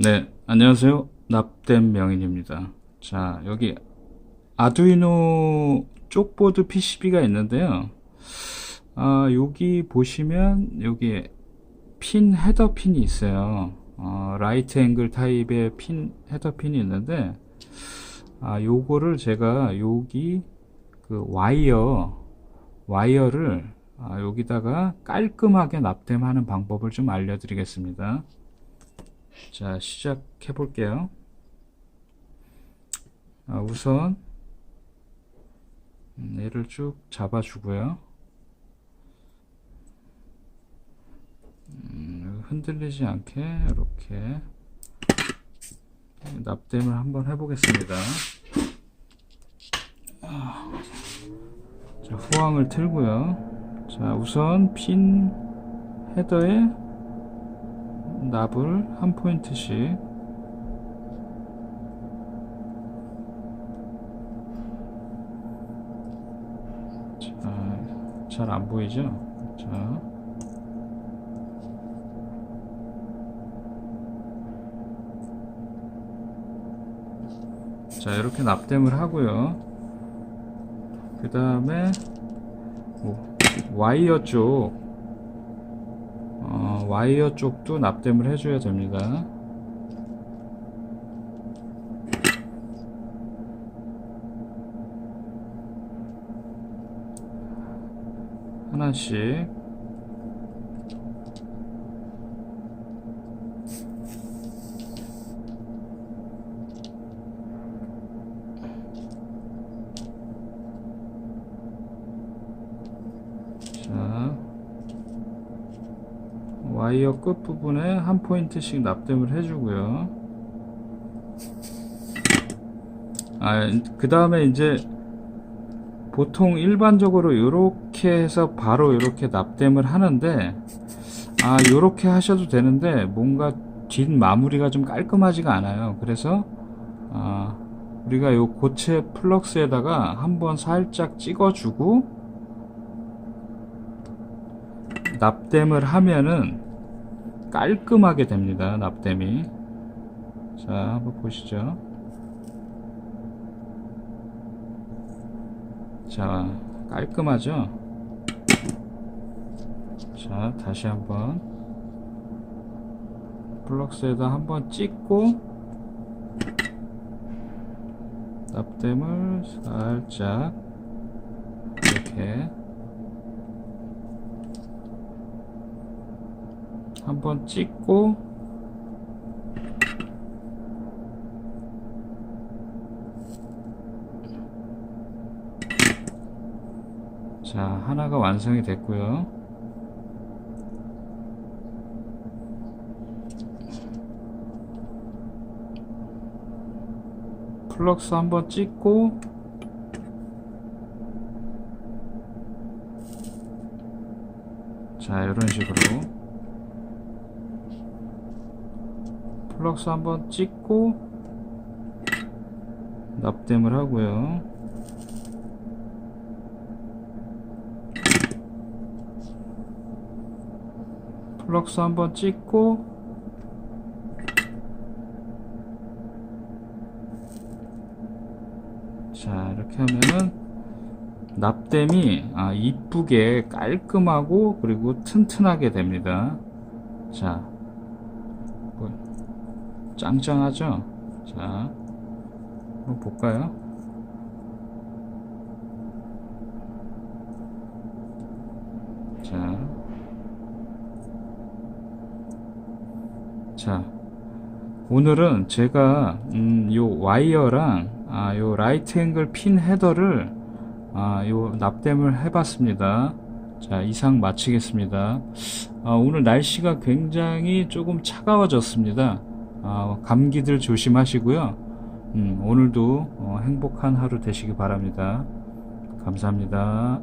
네, 안녕하세요. 납땜 명인입니다. 자, 여기 아두이노 쪽보드 PCB가 있는데요. 아, 여기 보시면 여기 핀 헤더 핀이 있어요. 어, 라이트 앵글 타입의 핀 헤더 핀이 있는데 아, 요거를 제가 여기 그 와이어 와이어를 아, 여기다가 깔끔하게 납땜하는 방법을 좀 알려드리겠습니다. 자, 시작해 볼게요. 아, 우선 음, 얘를 쭉 잡아 주고요. 음, 흔들리지 않게 이렇게 납땜을 한번 해보겠습니다. 아, 자, 후황을 틀고요. 자, 우선 핀 헤더에 납을 한 포인트씩 잘 안 보이죠? 자, 자 이렇게 납땜을 하고요. 그 다음에 와이어 쪽 어, 와이어 쪽도 납땜을 해줘야 됩니다. 하나씩 자 와이어 끝부분에 한 포인트씩 납땜을 해주고요. 아, 그 다음에 이제 보통 일반적으로 이렇게 해서 바로 이렇게 납땜을 하는데 아 이렇게 하셔도 되는데 뭔가 뒷 마무리가 좀 깔끔하지가 않아요. 그래서 아, 우리가 요 고체 플럭스에다가 한번 살짝 찍어주고 납땜을 하면은 깔끔하게 됩니다 납땜이. 자 한번 보시죠. 자 깔끔하죠? 자 다시 한번. 플럭스에다 한번 찍고 납땜을 살짝 이렇게 한번 찍고. 자 하나가 완성이 됐고요. 플럭스 한번 찍고. 자 이런 식으로 플럭스 한번 찍고 납땜을 하고요. 플럭스 한번 찍고 자 이렇게 하면은 납땜이 아, 이쁘게 깔끔하고 그리고 튼튼하게 됩니다. 자 뭐, 짱짱하죠 자 한번 볼까요 자 자, 오늘은 제가 음, 요 와이어랑 아, 요 라이트 앵글 핀 헤더를 아, 요 납땜을 해봤습니다. 자, 이상 마치겠습니다. 아, 오늘 날씨가 굉장히 조금 차가워졌습니다. 아, 감기들 조심하시고요. 음, 오늘도 어, 행복한 하루 되시기 바랍니다. 감사합니다.